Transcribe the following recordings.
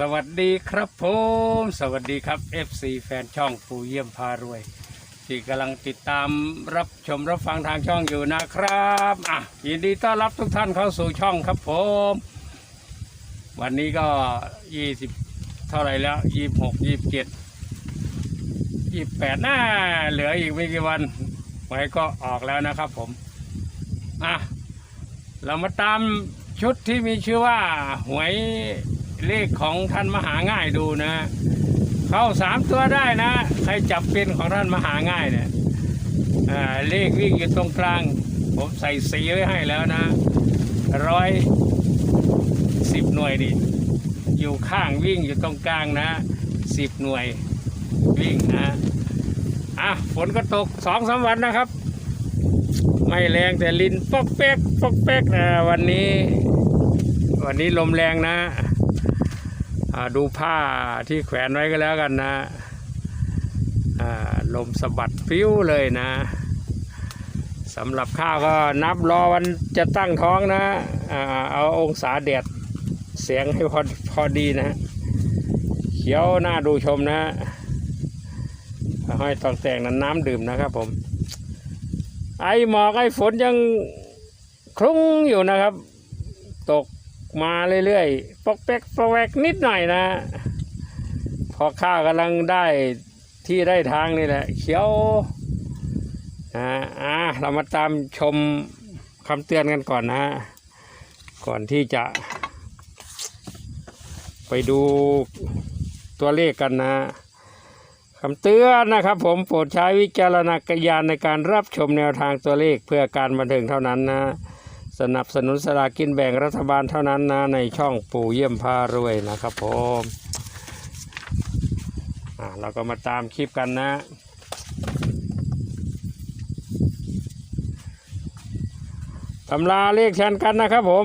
สวัสดีครับผมสวัสดีครับ FC แฟนช่องปูเยี่ยมพารวย ที่กำลังติดตามรับชมรับฟังทางช่องอยู่นะครับอะยินดีต้อนรับทุกท่านเข้าสู่ช่องครับผม วันนี้ก็ยี่สิบเท่าไหร่แล้วยี่หกยี่เจ็ดยี่แปดน่าเหลืออีกไม่กี่วันไว้ก็ออกแล้วนะครับผมอะเรามาตามชุดที่มีชื่อว่าหวย เลขของท่านมหาง่ายดูนะ เข้าสามตัวได้นะ ใครจับเป็นของท่านมหาง่ายเนี่ยเลขวิ่งอยู่ตรงกลาง ผมใส่สีไว้ให้แล้วนะร้อยสิบหน่วยดิอยู่ข้างวิ่งอยู่ตรงกลางนะสิบหน่วยวิ่งนะอะฝนก็ตกสองสามวันนะครับ ไม่แรงแต่ลินปอกเป๊กปอกเป๊กนะวันนี้ วันนี้ลมแรงนะ ดูผ้าที่แขวนไว้ก็แล้วกันนะลมสะบัดฟิวเลยนะสำหรับข้าวก็นับรอวันจะตั้งท้องนะเอาองศาแดดเสียงให้พอพอดีนะ เขียวหน่าดูชมนะห้อยตองแต่งนั้นน้ำดื่มนะครับผม ไอหมอกไอฝนยังคลุ้งอยู่นะครับ ตก มาเรื่อยๆ ปอกแป๊กปอกแวกนิดหน่อยนะ พอข้าวกำลังได้ที่ได้ทางนี่แหละ เขียวนะอะเรามาตามชมคำเตือนกันก่อนนะ ก่อนที่จะ ไปดูตัวเลขกันนะคำเตือนนะครับ ผมโปรดใช้วิจารณญาณในการรับชมแนวทางตัวเลขเพื่อการบันเทิงเท่านั้นนะ สนับสนุนสลากินแบ่งรัฐบาลเท่านั้นนะ ในช่องปู่เยี่ยมพารวยนะครับผมอะเราก็มาตามคลิปกันนะ ตำราเลขชันกันนะครับผม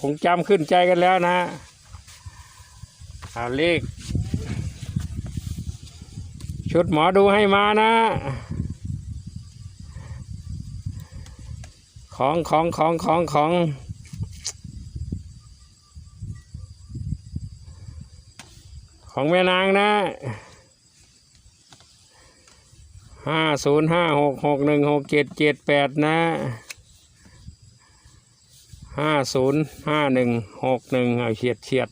คงจำขึ้นใจกันแล้วนะเอาเลข ชุดหมอดูให้มานะ ของของของของของของแม่นางนะห้าศูนย์ห้าหกหกหนึ่งหกเจ็ดเจ็ดแปดนะห้าศูนย์ห้าหนึ่งหกหนึ่งเอาเฉียดเฉียด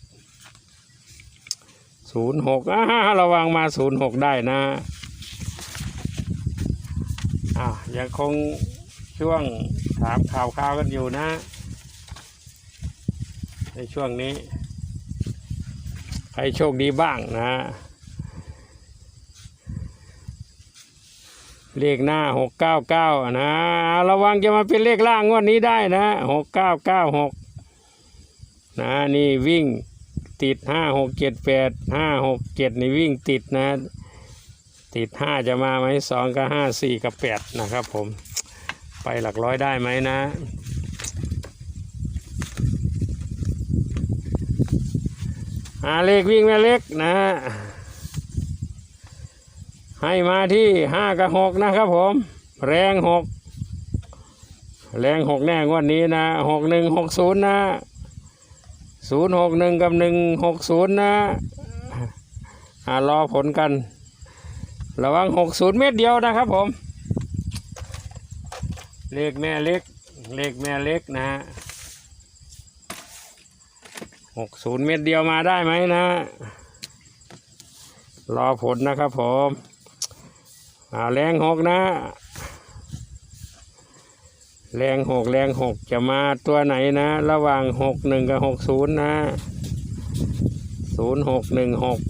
ศูนย์หกอ่าระวังมาศูนย์หกได้นะอ่ายังคงช่วง ถามข่าวข่าวกันอยู่นะ ในช่วงนี้ ใครโชคดีบ้างนะ เลขหน้าหกเก้าเก้านะระวังจะมาเป็นเลขล่างงวดนี้ได้นะหกเก้าเก้าหกนะนี่วิ่งติดห้าหกเจ็ดแปดห้าหกเจ็ดนี่วิ่งติดนะ ติดห้าจะมาไหมสองกับห้าสี่กับแปดนะครับผม ไปหลักร้อยได้ไหมนะหาเลขวิ่งแม่เล็กนะ ให้มาที่ห้ากับหกนะครับผม แรงหกแรงหกแน่งวดนี้นะหกหนึ่งหกศูนย์นะศูนย์หกหนึ่งกับหนึ่งหกศูนย์นะรอผลกัน ระวังหกศูนย์เม็ดเดียวนะครับผม เลขแม่เล็ก เลขแม่เล็กนะฮะหกศูนย์เม็ดเดียวมาได้ไหมนะ รอผลนะครับผมอ่าแรงหกนะ แรงหกแรงหกจะมาตัวไหนนะ ระหว่างหกหนึ่งกับหกศูนย์นะศูนย์หกหนึ่งหก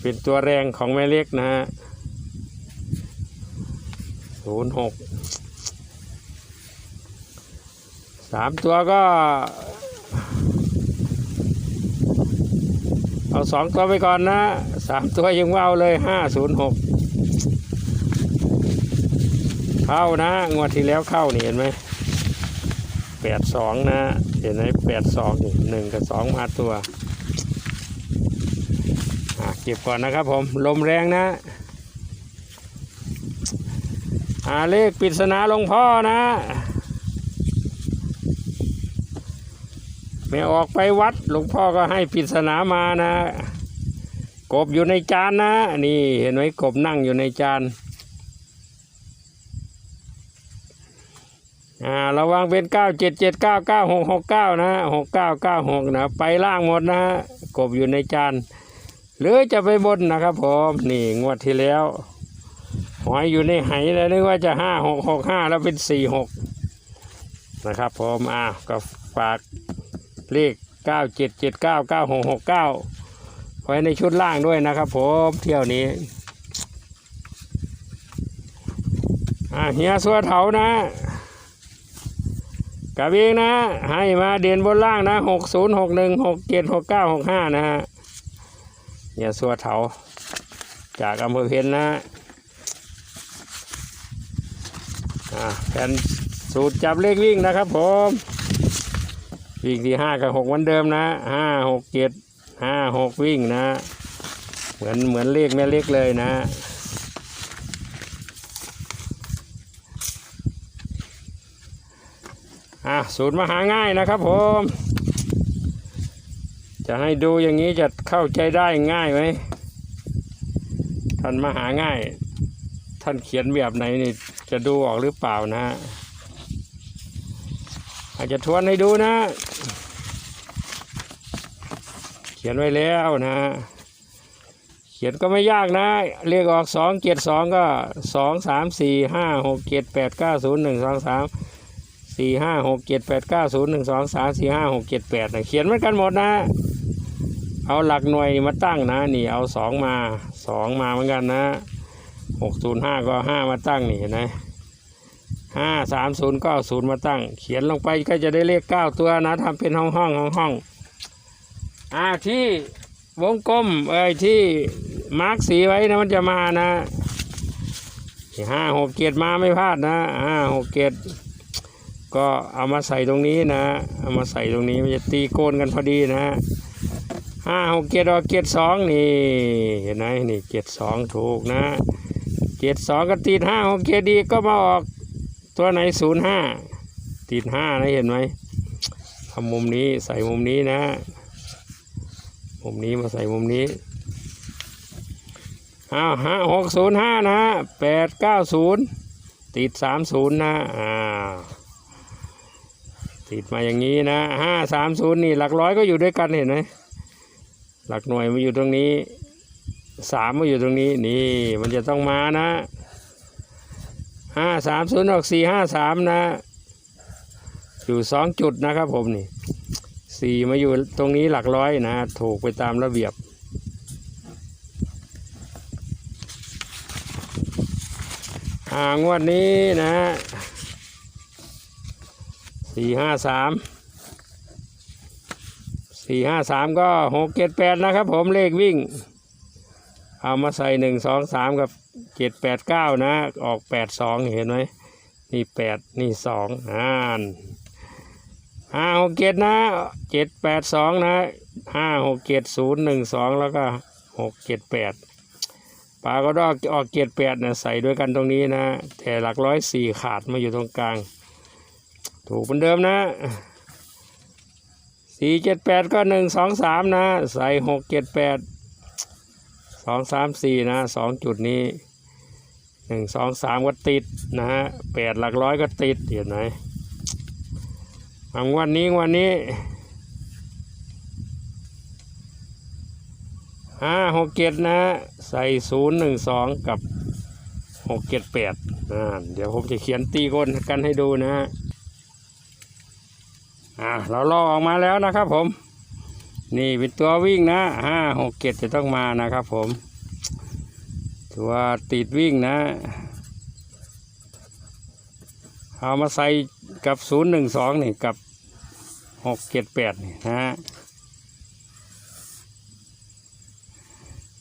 เป็นตัวแรงของแม่เล็กนะฮะ ศูนย์หกสามตัวก็ เอาสองตัวไปก่อนนะสามตัวยังว่าเอาเลยห้าศูนย์หกเข้านะ งวดที่แล้วเข้านี่เห็นไหมแปดสองนะ เห็นไหมแปดสองหนึ่งกับสองมาตัวอะเก็บก่อนนะครับผม ลมแรงนะาเลขปริศนาหลวงพ่อนะ ไม่ออกไปวัดหลวงพ่อก็ให้ปริศนามานะ กบอยู่ในจานนะ นี่เห็นไหมกบนั่งอยู่ในจานอ่าระวังเป็นเก้าเจ็ดเจ็ดเก้าเก้าหกหกเก้านะหกเก้าเก้าหกนะไปล่างหมดนะฮะกบอยู่ในจานหรือจะไปบนนะครับผม นี่งวดที่แล้ว หอยอยู่ในไหแล้วนึกว่าจะห้าหกหกห้าแล้วเป็นสี่หกนะครับผมอ่าก็ฝากเลขเก้าเจ็ดเจ็ดเก้าเก้าหกหกเก้าไว้ในชุดล่างด้วยนะครับผมเที่ยวนี้อ่าเฮียสัวเถานะกับเองนะ ให้มาเด่นบนล่างนะหกศูนย์หกหนึ่งหกเจ็ดหกเก้าหกห้านะฮะเฮียสัวเถาจากอำเภอเพนนะ อ่าแผ่นสูตรจับเลขวิ่งนะครับผมวิ่งที่ห้ากับหกเหมือนเดิมนะห้าหกเจ็ดห้าหกวิ่งนะ เหมือนเหมือนเลขแม่เล็กเลยนะอะสูตรมาหาง่ายนะครับผม จะให้ดูอย่างนี้จะเข้าใจได้ง่ายไหมท่านมาหาง่าย ท่านเขียนแบบไหนนี่จะดูออกหรือเปล่านะฮะอาจจะทวนให้ดูนะ เขียนไว้แล้วนะ เขียนก็ไม่ยากนะเรียกออกสองเกียรสองก็สองสามสี่ห้าหกเจ็ดแปดเก้าศูนย์หนึ่งสองสามสี่ห้าหกเจ็ดแปดเก้าศูนย์หนึ่งสองสามสี่ห้าหกเจ็ดแปดนะเขียนเหมือนกันหมดนะ เอาหลักหน่วยมาตั้งนะ นี่เอาสองมาสองมาเหมือนกันนะ หกศูนย์ห้าก็ห้ามาตั้งนี่เห็นไหมห้าสามศูนย์ก็ศูนย์มาตั้ง เขียนลงไปก็จะได้เลขเก้าตัวนะทำเป็นห้องห้องห้องห้องอ่าที่วงกลมเอ้ยที่มาร์กสีไว้นะมันจะมานะห้าหกเกียรมาไม่พลาดนะห้าหกเกียรก็เอามาใส่ตรงนี้นะ เอามาใส่ตรงนี้มันจะตีโกนกันพอดีนะห้าหกเกียรออกเกียรสองนี่เห็นไหมนี่เกียรสองถูกนะ เจ็ดสองก็ติดห้าหกเจ็ดดีก็มาออกตัวไหนศูนย์ห้าติดห้านะเห็นไหมทำมุมนี้ใส่มุมนี้นะ มุมนี้มาใส่มุมนี้อ้าวห้าหกศูนย์ห้านะแปดเก้าศูนย์ติดสามศูนย์นะอ่าติดมาอย่างนี้นะห้าสามศูนย์นี่หลักร้อยก็อยู่ด้วยกันเห็นไหมหลักหน่วยมาอยู่ตรงนี้ สามมาอยู่ตรงนี้นี่มันจะต้องมานะห้าสามศูนย์ออกสี่ห้าสามนะ อยู่สองจุดนะครับผมนี่สี่มาอยู่ตรงนี้หลักร้อยนะ ถูกไปตามระเบียบอ่างวดนี้นะสี่ห้าสามสี่ห้าสามก็หกเจ็ดแปดนะครับผมเลขวิ่ง เอามาใส่หนึ่งสองสามกับเจ็ดแปดเก้านะ ออกแปดสองเห็นไหมนี่แปดนี่สองอ่านห้าหกเจ็ดนะเจ็ดแปดสองนะห้าหกเจ็ดศูนย์หนึ่งสองแล้วก็หกเจ็ดแปดปลาก็ดอกออกเจ็ดแปดนะใส่ด้วยกันตรงนี้นะ แต่หลักร้อยสี่ขาดมาอยู่ตรงกลาง ถูกเหมือนเดิมนะสี่เจ็ดแปดก็หนึ่งสองสามนะ ใส่หกเจ็ดแปด สองสามสี่นะสองจุดนี้หนึ่งสองสามก็ติดนะฮะแปดหลักร้อยก็ติดเห็นไหมงวันนี้วันนี้ห้าหกเจ็ดนะใส่ศูนย์หนึ่งสองกับหกเจ็ดแปดอ่าเดี๋ยวผมจะเขียนตีก้นกันให้ดูนะฮะอ่าเราลอออกมาแล้วนะครับผม นี่เป็นตัววิ่งนะห้าหกเจ็ดจะต้องมานะครับผม ตัวติดวิ่งนะ เอามาใส่กับศูนย์หนึ่งสองนี่กับหกเจ็ดแปดนี่นะ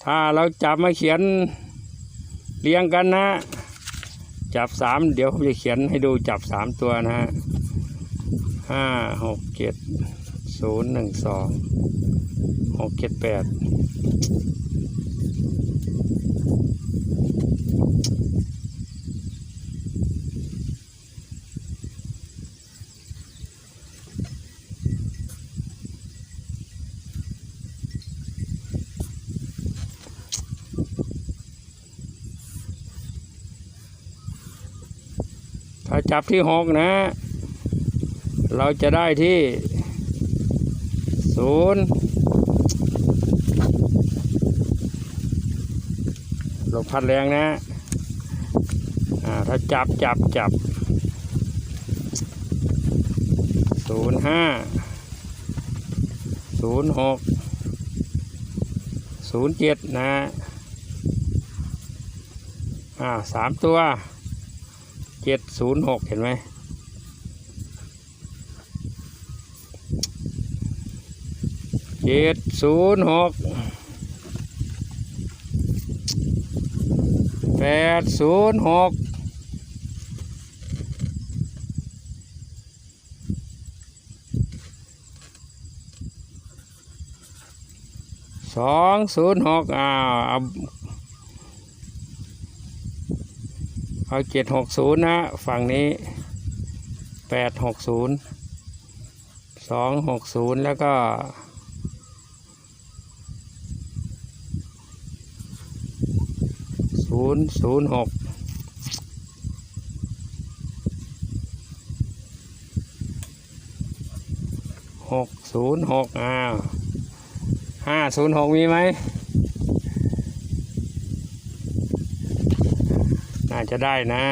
ถ้าเราจับมาเขียนเรียงกันนะ จับสามเดี๋ยวผมจะเขียนให้ดูจับสามตัวนะฮะห้าหกเจ็ด ศูนย์หนึ่งสองหกเจ็ดแปดถ้าจับที่หกนะ เราจะได้ที่ ศูนย์ลมพัดแรงนะอ่าถ้าจับจับจับศูนย์ห้าศูนย์หกศูนย์เจ็ดนะอ่าสามตัวเจ็ดศูนย์หกเห็นไหม จ็ดศูนย์หกแปดศูนย์หกสองศูนย์หกอ้าวเอาเอาเจ็ดหกศูนย์นะ ฝั่งนี้แปดหกศูนย์สองหกศูนย์แล้วก็ นย์ศูนย์หกหกศูนย์หกอ้าวห้าศูนย์หกมีไหม น่าจะได้นะ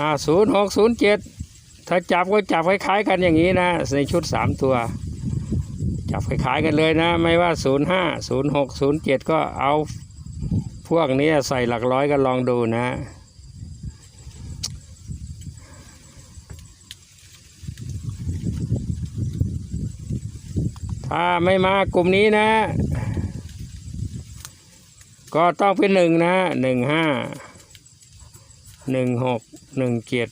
ห้าศูนย์หกศูนย์เจ็ดถ้าจับก็จับคล้ายๆกันอย่างนี้นะ ในชุดสามตัว จับคล้ายๆกันเลยนะ ไม่ว่าศูนย์ห้าศูนย์หกศูนย์เจ็ดก็เอาพวกนี้ใส่หลักร้อยกันลองดูนะถ้าไม่มากลุ่มนี้นะ ก็ต้องเป็นหนึ่งนะหนึ่งห้าหนึ่งหก หนึ่งเจ็ด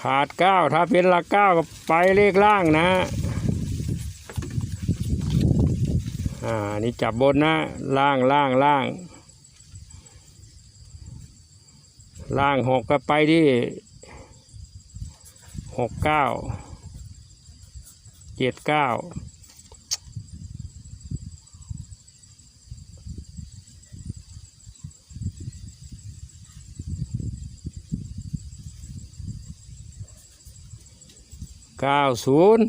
ขาดเก้าถ้าเป็นหลักเก้าก็ไปเลขล่างนะ อ่า นี่จับบนนะ ล่างล่างล่าง ล่างหกก็ไปที่หกเก้าเจ็ดเก้า เก้าศูนย์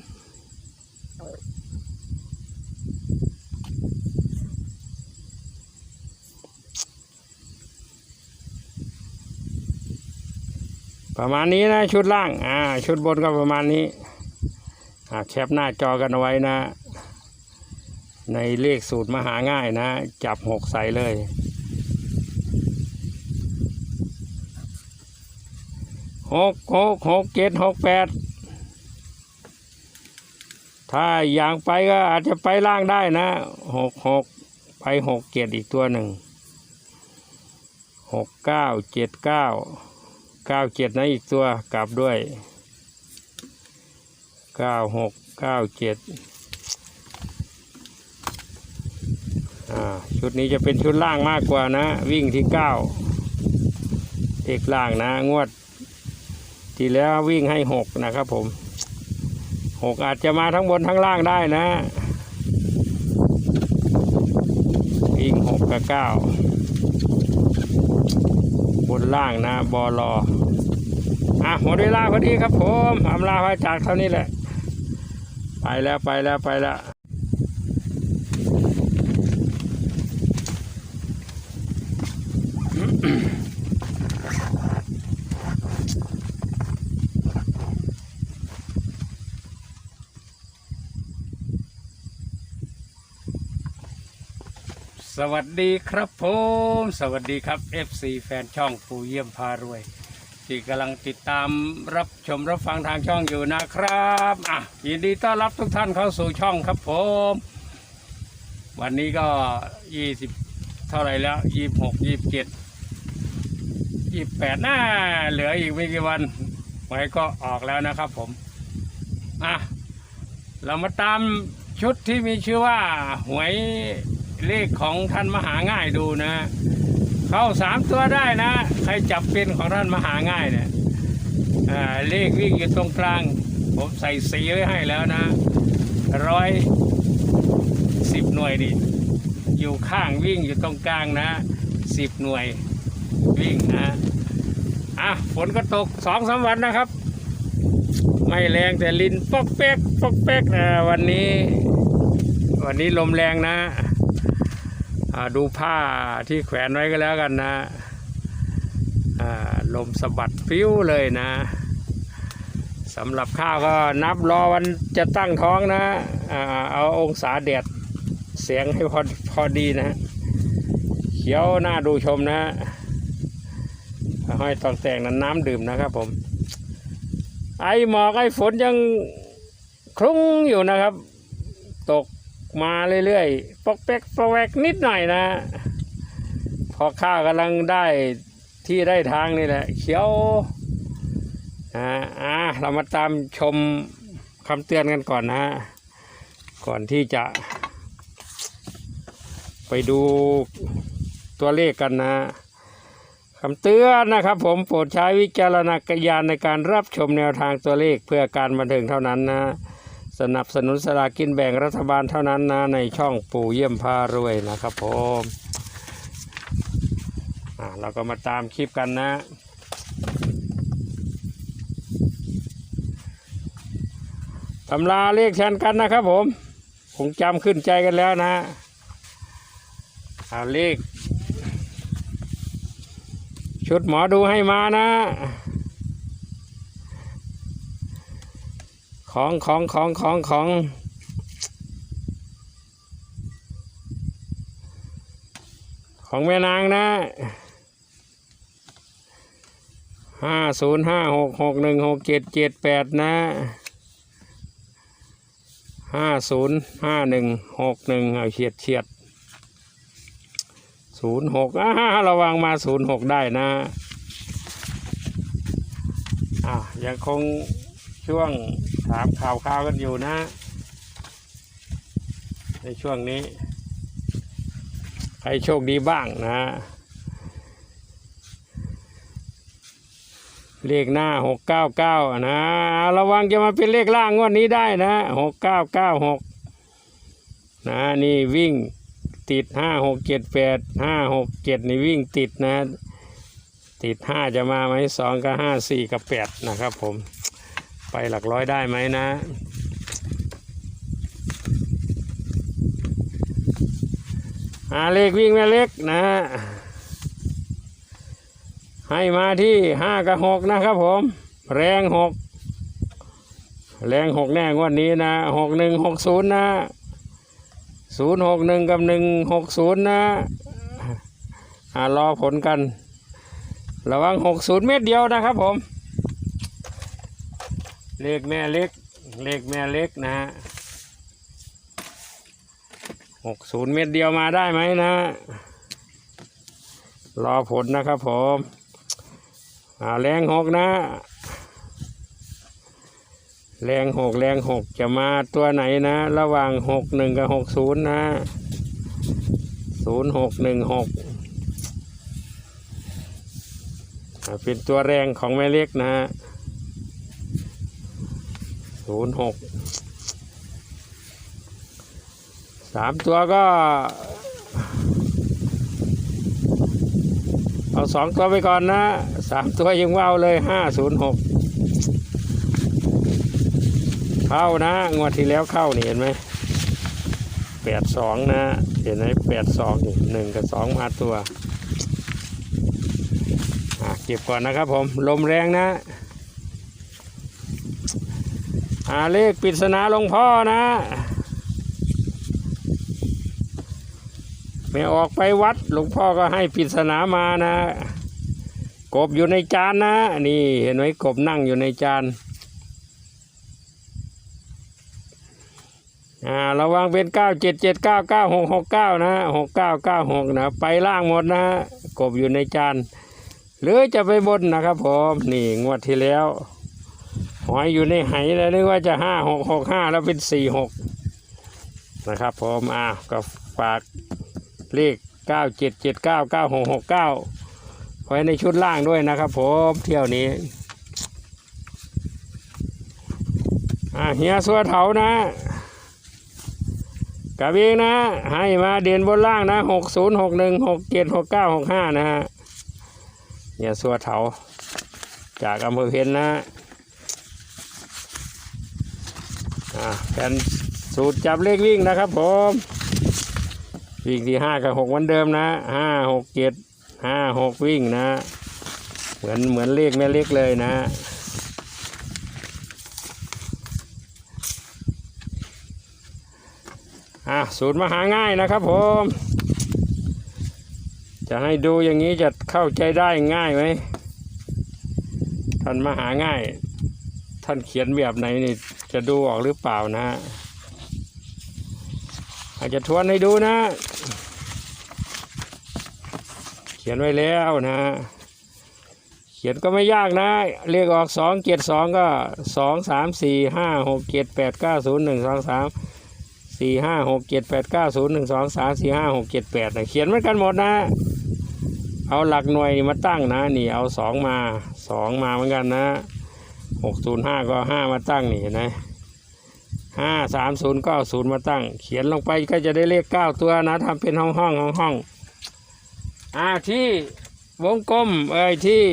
ประมาณนี้นะชุดล่าง อ่า ชุดบนก็ประมาณนี้อ่าแคปหน้าจอกันเอาไว้นะ ในเลขสูตรมหาง่ายนะ จับหกใส่เลย หกหกหกเจ็ดหกแปด ถ้าอย่างไปก็อาจจะไปล่างได้นะหกหกไปหกเจ็ดอีกตัวหนึ่งหกเก้าเจ็ดเก้าเก้าเจ็ดนะอีกตัวกลับด้วยเก้าหกเก้าเจ็ดอ่าชุดนี้จะเป็นชุดล่างมากกว่านะ วิ่งที่เก้าเอกล่างนะ งวด ที่แล้ววิ่งให้หกนะครับผม หกอาจจะมาทั้งบนทั้งล่างได้นะ วิ่งหกกับเก้าบนล่างนะบอลออะหมดเวลาพอดีครับผมอำลาพระจากเท่านี้แหละ ไปแล้วไปแล้วไปแล้ว สวัสดีครับผมสวัสดีครับ FC แฟนช่องปูเยี่ยมพารวย ที่กำลังติดตามรับชมรับฟังทางช่องอยู่นะครับอะยินดีต้อนรับทุกท่านเข้าสู่ช่องครับผม วันนี้ก็ยี่สิบเท่าไรแล้วยี่หกยี่เจ็ดยี่แปดน่าเหลืออีกไม่กี่วันไว้ก็ออกแล้วนะครับผมอะเรามาตามชุดที่มีชื่อว่าหวย เลขของท่านมหาง่ายดูนะ เข้าสามตัวได้นะ ใครจับเป็นของท่านมหาง่ายเนี่ยเลขวิ่งอยู่ตรงกลาง ผมใส่สีไว้ให้แล้วนะร้อยสิบหน่วยนี่อยู่ข้างวิ่งอยู่ตรงกลางนะสิบหน่วยวิ่งนะอะฝนก็ตกสองสามวันนะครับ ไม่แรงแต่ลินปอกเป๊กปอกเป๊กนะวันนี้ วันนี้ลมแรงนะ ดูผ้าที่แขวนไว้ก็แล้วกันนะอ่าลมสะบัดฟิวเลยนะสำหรับข้าวก็นับรอวันจะตั้งท้องนะอ่าเอาองศาแดดเสียงให้พอพอดีนะเขียวหน่าดูชมนะห้อยตองแต่งนั้นน้ำดื่มนะครับผม ไอหมอกไอฝนยังคลุ้งอยู่นะครับ ตก มาเรื่อยๆ ปอกแป๊กปอกแวกนิดหน่อยนะ พอข้าวกำลังได้ที่ได้ทางนี่แหละ เขียวอ่าอ่าเรามาตามชมคำเตือนกันก่อนนะ ก่อนที่จะ ไปดูตัวเลขกันนะคำเตือนนะครับ ผมโปรดใช้วิจารณญาณในการรับชมแนวทางตัวเลขเพื่อการบันเทิงเท่านั้นนะ สนับสนุนสลากินแบ่งรัฐบาลเท่านั้นนะในช่องปู่เยี่ยมพารวยนะครับผมอะเราก็มาตามคลิปกันนะ ตำราเลขแทนกันนะครับผม คงจำขึ้นใจกันแล้วนะเอาเลข ชุดหมอดูให้มานะ ของของของของของของแม่นางนะห้าศูนย์ห้าหกหกหนึ่งหกเจ็ดเจ็ดแปดนะห้าศูนย์ห้าหนึ่งหกหนึ่งเอาเฉียดเฉียดศูนย์หกอ่าระวังมาศูนย์หกได้นะอะยังคง ช่วงถามข่าวข่าวกันอยู่นะ ในช่วงนี้ ใครโชคดีบ้างนะเลขหน้าหกเก้าเก้านะระวังจะมาเป็นเลขล่างงวันนี้ได้นะหกเก้าเก้าหกนะนี่วิ่งติดห้าหกเจ็ดแปดห้าหกเจ็ดนี่วิ่งติดนะ ติดห้าจะมาไหมสองกับห้าสี่กับแปดนะครับผม ไปหลักร้อยได้ไหมนะ อาเลขวิ่งแม่เล็กนะ ให้มาที่ห้ากับหกนะครับผม แรงหกแรงหกแน่งวดนี้นะหกหนึ่งหกศูนย์นะศูนย์หกหนึ่งกับหนึ่งหกศูนย์นะอ่ารอผลกัน ระวังหกศูนย์เมตรเดียวนะครับผม เลขแม่เล็ก เลขแม่เล็กนะฮะหกศูนย์เมตรเดียวมาได้ไหมนะ รอผลนะครับผมอ่าแรงหกนะ แรงหกแรงหกจะมาตัวไหนนะ ระหว่างหกหนึ่งกับหกศูนย์นะศูนย์หกหนึ่งหกเป็นตัวแรงของแม่เล็กนะฮะ ศูนย์หกสามตัวก็ เอาสองตัวไปก่อนนะสามตัวยังว่าเลยห้าศูนย์หกเข้านะ งวดที่แล้วเข้านี่เห็นไหมแปดสองนะ เห็นไหมแปดสองหนึ่งกับสองมาตัวเก็บก่อนนะครับผม ลมแรงนะ อาเลขปริศนาหลวงพ่อนะ ไม่ออกไปวัดหลวงพ่อก็ให้ปริศนามานะ กบอยู่ในจานนะ นี่เห็นไหมกบนั่งอยู่ในจานอ่าระวังเป็นเก้าเจ็ดเจ็ดเก้าเก้าหกหกเก้านะหกเก้าเก้าหกนะ ไปล่างหมดนะกบอยู่ในจานหรือจะไปบนนะครับผม นี่งวดที่แล้ว หอยอยู่ในไหแล้วนึกว่าจะห้าหกหกห้าแล้วเป็นสี่หกนะครับผมอ่าก็ฝากเลขเก้าเจ็ดเจ็ดเก้าเก้าหกหกเก้าไว้ในชุดล่างด้วยนะครับผมเที่ยวนี้อะเฮียสัวเถานะกับเองนะ ให้มาเด่นบนล่างนะหกศูนย์หกหนึ่งหกเจ็ดหกเก้าหกห้านะฮะเฮียสัวเถาจากอำเภอเพนนะ อะแผ่นสูตรจับเลขวิ่งนะครับผมวิ่งที่ห้ากับหกเหมือนเดิมนะห้าหกเจ็ดห้าหกวิ่งนะ เหมือนเหมือนเลขแม่เล็กเลยนะอะสูตรมาหาง่ายนะครับผม จะให้ดูอย่างนี้จะเข้าใจได้ง่ายไหมท่านมาหาง่าย ท่านเขียนแบบไหนนี่ จะดูออกหรือเปล่านะอาจจะทวนให้ดูนะ เขียนไว้แล้วนะ เขียนก็ไม่ยากนะเรียกออกสองเจ็ดสองก็สองสามสี่ห้าหกเจ็ดแปดเก้าศูนย์หนึ่งสองสามสี่ห้าหกเจ็ดแปดเก้าศูนย์หนึ่งสองสามสี่ห้าหกเจ็ดแปดเขียนเหมือนกันหมดนะ เอาหลักหน่วยมาตั้งนะ นี่เอาสองมาสองมาเหมือนกันนะ หกศูนย์ห้าก็ห้ามาตั้งนี่เห็นไหมห้าสามศูนย์ก็ศูนย์มาตั้ง เขียนลงไปก็จะได้เลขเก้าตัวนะทำเป็นห้องห้องห้องห้องอ่าที่วงกลมเอ้ยที่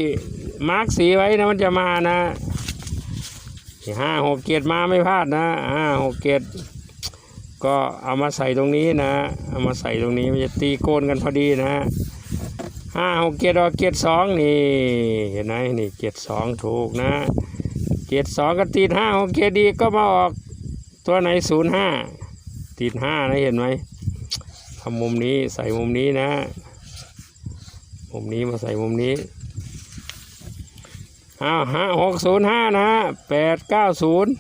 มาร์กสีไว้นะมันจะมานะห้าหกเจ็ดมาไม่พลาดนะห้าหกเจ็ดก็เอามาใส่ตรงนี้นะ เอามาใส่ตรงนี้มันจะตีโกนกันพอดีนะห้าหกเจ็ดออกเจ็ดสองนี่เห็นไหมนี่เจ็ดสองถูกนะ เจ็ดสองก็ติดห้าหกเจ็ดดีก็มาออกตัวไหนศูนย์ห้าติดห้านะเห็นไหมทำมุมนี้ใส่มุมนี้นะ มุมนี้มาใส่มุมนี้อ้าวห้าหกศูนย์ห้านะแปดเก้าศูนย์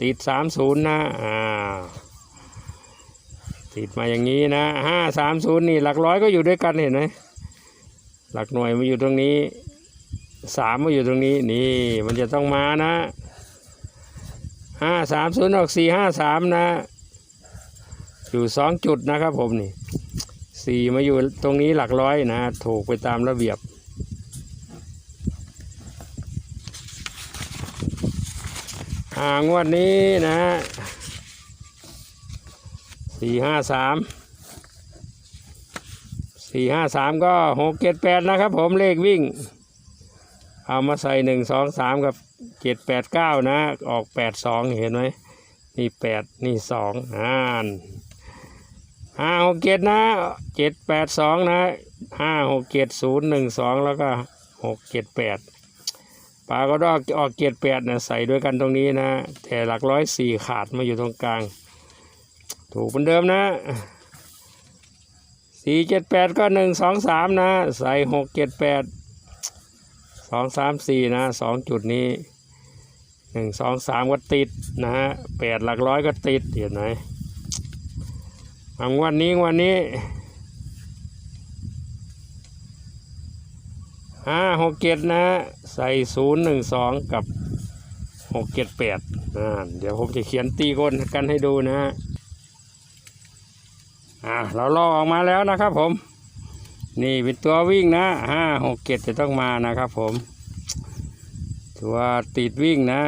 ติดสามศูนย์นะอ้าติดมาอย่างนี้นะห้าสามศูนย์นี่หลักร้อยก็อยู่ด้วยกันเห็นไหมหลักหน่วยมาอยู่ตรงนี้ สามมาอยู่ตรงนี้นี่มันจะต้องมานะห้าสามศูนย์ออกสี่ห้าสามนะ อยู่สองจุดนะครับผมนี่สี่มาอยู่ตรงนี้หลักร้อยนะ ถูกไปตามระเบียบอ่างวดนี้นะสี่ห้าสามสี่ห้าสามก็หกเจ็ดแปดนะครับผมเลขวิ่ง เอามาใส่หนึ่งสองสามกับเจ็ดแปดเก้านะ ออกแปดสองเห็นไหมนี่แปดนี่สองอ่านห้าหกเจ็ดนะเจ็ดแปดสองนะห้าหกเจ็ดศูนย์หนึ่งสองแล้วก็หกเจ็ดแปดปลาก็ดอกออกเจ็ดแปดนะใส่ด้วยกันตรงนี้นะ แต่หลักร้อยสี่ขาดมาอยู่ตรงกลาง ถูกเหมือนเดิมนะสี่เจ็ดแปดก็หนึ่งสองสามนะ ใส่หกเจ็ดแปด สองสามสี่นะสองจุดนี้หนึ่งสองสามก็ติดนะฮะแปดหลักร้อยก็ติดเห็นไหมอังวันนี้วันนี้ห้าหกเจ็ดนะใส่ศูนย์หนึ่งสองกับหกเจ็ดแปดอ่าเดี๋ยวผมจะเขียนตีก้นกันให้ดูนะฮะอ่าเราลอกออกมาแล้วนะครับผม นี่เป็นตัววิ่งนะห้าหกเจ็ดจะต้องมานะครับผมตัวติดวิ่งนะ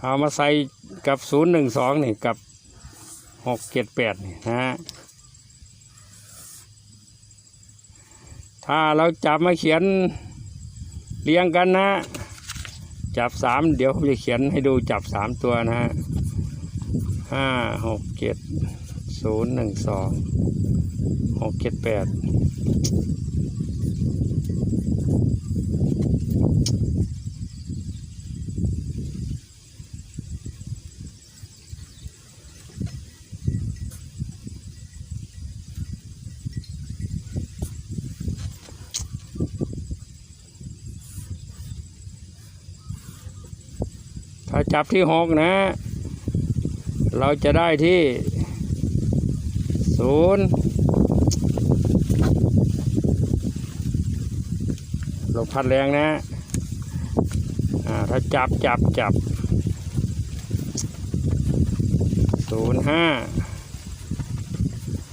เอามาใส่กับศูนย์หนึ่งสองนี่กับหกเจ็ดแปดนี่นะถ้าเราจับมาเขียนเรียงกันนะ จับสามเดี๋ยวผมจะเขียนให้ดูจับสามตัวนะฮะห้าหกเจ็ด ศูนย์หนึ่งสองหกเจ็ดแปดถ้าจับที่หกนะ เราจะได้ที่ ศูนย์ลมพัดแรงนะอ่าถ้าจับจับจับศูนย์ห้า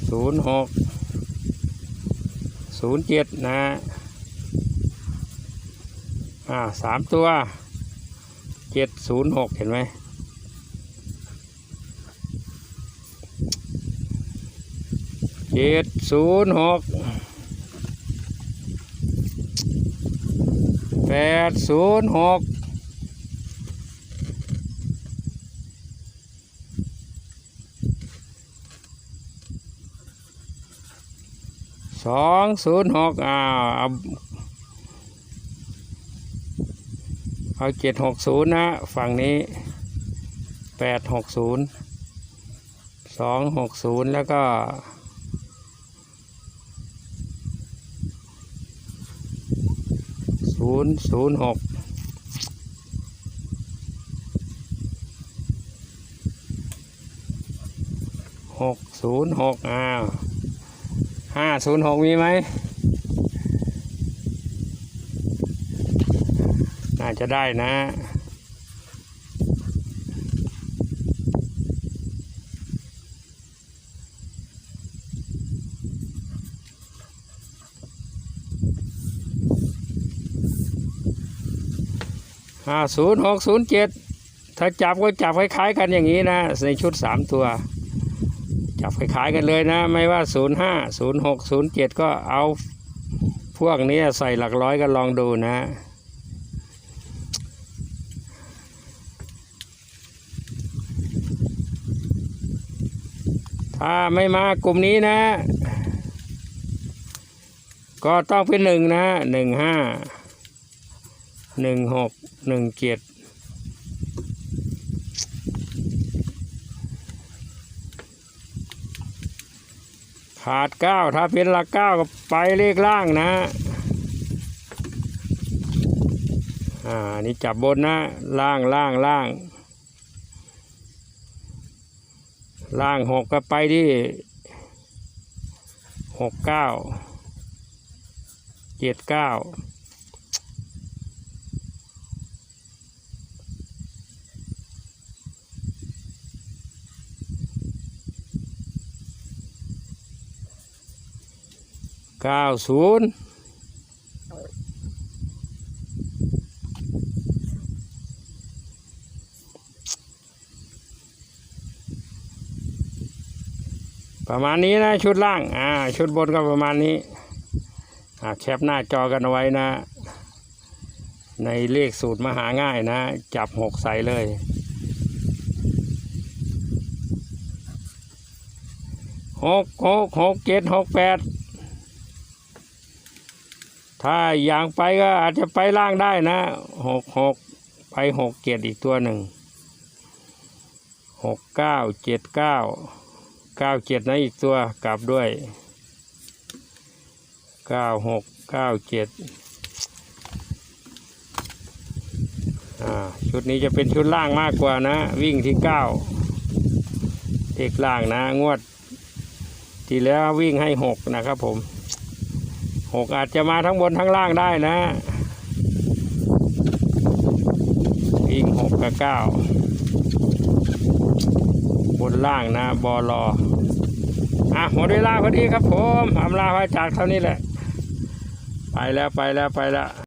ศูนย์หกศูนย์เจ็ดนะอ่าสามตัวเจ็ดศูนย์หกเห็นไหม เจ็ดศูนย์หกแปดศูนย์หกสองศูนย์หกอ้าเอาเอาเจ็ดหกศูนย์นะฝั่งนี้แปดหกศูนย์สองหกศูนย์แล้วก็ ศูนย์ศูนย์หกหกศูนย์หกอ้าวห้าศูนย์หกมีไหม น่าจะได้นะ ห้าศูนย์หกศูนย์เจ็ดถ้าจับก็จับคล้ายๆกันอย่างนี้นะ ในชุดสามตัว จับคล้ายๆกันเลยนะ ไม่ว่าศูนย์ห้าศูนย์หกศูนย์เจ็ดก็เอาพวกนี้ใส่หลักร้อยกันลองดูนะถ้าไม่มากลุ่มนี้นะ ก็ต้องเป็นหนึ่งนะหนึ่งห้าหนึ่งหก หนึ่งเจ็ดขาดเก้าถ้าเป็นหลักเก้าก็ไปเลขล่างนะอ่านี่จับบนนะ ล่างล่างล่าง ล่างหกก็ไปที่หกเก้าเจ็ดเก้า เก้าศูนย์ประมาณนี้นะชุดล่าง อ่า ชุดบนก็ประมาณนี้ อ่า แคปหน้าจอกันไว้นะ ในเลขสูตรมหาง่ายนะ จับหกใส่เลย หกหกหกเจ็ดหกแปด ถ้าอย่างไปก็อาจจะไปล่างได้นะหกหกไปหกเจ็ดอีกตัวหนึ่งหกเก้าเจ็ดเก้าเก้าเจ็ดนะอีกตัวกลับด้วยเก้าหกเก้าเจ็ดอ่าชุดนี้จะเป็นชุดล่างมากกว่านะ วิ่งที่เก้าเอกล่างนะ งวด ที่แล้ววิ่งให้หกนะครับผม หกอาจจะมาทั้งบนทั้งล่างได้นะวิ่งหกกับเก้าบนล่างนะบอลออะหมดเวลาพอดีครับผมอำลาพระจากเท่านี้แหละ ไปแล้วไปแล้วไปแล้ว